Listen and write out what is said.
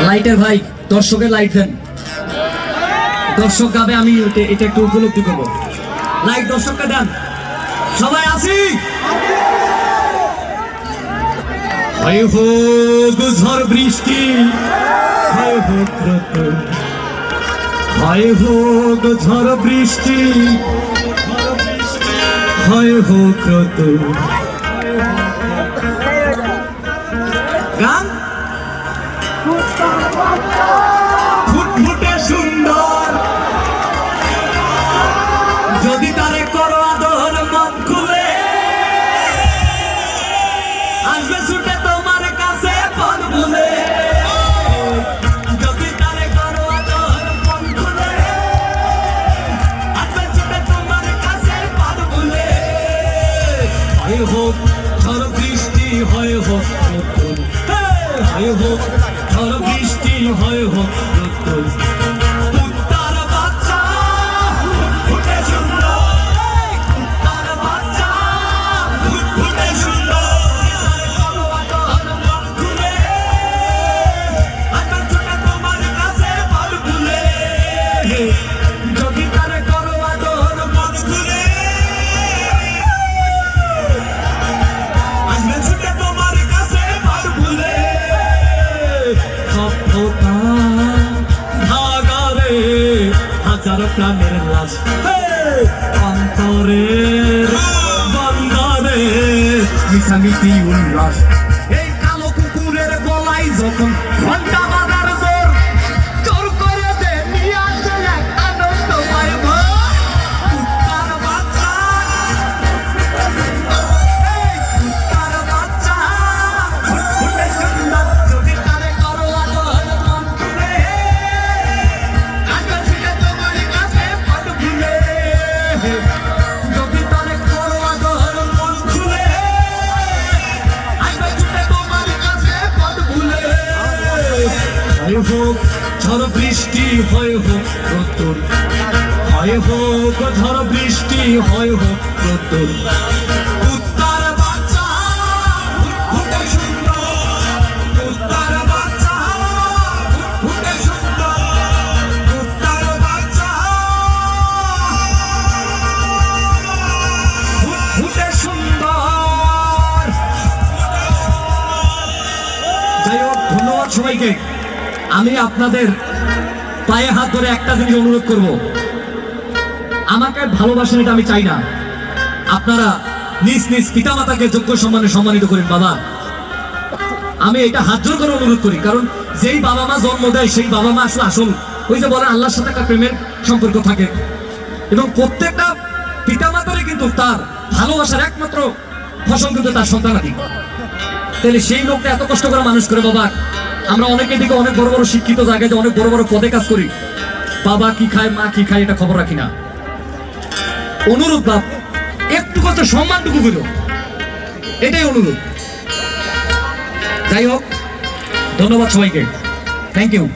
লাইটের ভাই, দর্শকের লাইট দেন। দর্শক গাবে, আমি এটা- একটু উপলব্ধি করব। লাইট দর্শককে দেন। সবাই আসি। হয় হোক ঝড় বৃষ্টি। হয় হোক হয় হোক ঝড় বৃষ্টি। হয় হোক রতন হোক ঝড় বৃষ্টি হয় হোক রোদ্দুর। হয় হোক ঝড় বৃষ্টি হয় হোক। কুত্তার হাজার প্রাণের লাশ! অন্তরের বন্দরে মিশামিশি উল্লাস এই কালো কুকুরের গলায় যখন হয় হোক, ঝড় বৃষ্টি হয় হোক রোদ্দুর হয় হোক, ঝড় বৃষ্টি হয় হোক, ধন্যবাদ সবাইকে। আমি আপনাদের পায়ে হাত ধরে একটা জিনিস অনুরোধ করব। আমাকে ভালোবাসেন এটা আমি চাই না। আপনারা নিজ নিজ পিতামাতাকে যোগ্য সম্মানে সম্মানিত করেন, বাবা। আমি এটা হাত জোর করে অনুরোধ করি, কারণ যেই বাবা মা জন্ম দেয়, সেই বাবা মা আসলে আসল। ওই যে বলেন, আল্লাহর সাথে একটা প্রেমের সম্পর্ক থাকে। এবং প্রত্যেকটা পিতামাতারই কিন্তু তার ভালোবাসার একমাত্র ফসল কিন্তু তার সন্তানাদি। তাহলে সেই লোকটা এত কষ্ট করে মানুষ করে, বাবা আমরা অনেকে দিকে অনেক বড় বড় শিক্ষিত জায়গায় অনেক বড় বড় পদে কাজ করি। বাবা কি খায়, মা কি খায়, এটা খবর রাখি না। অনুরোধ বাপ, একটু কত সম্মানটুকু গেল এটাই অনুরোধ যাই হোক, ধন্যবাদ সবাইকে। Thank you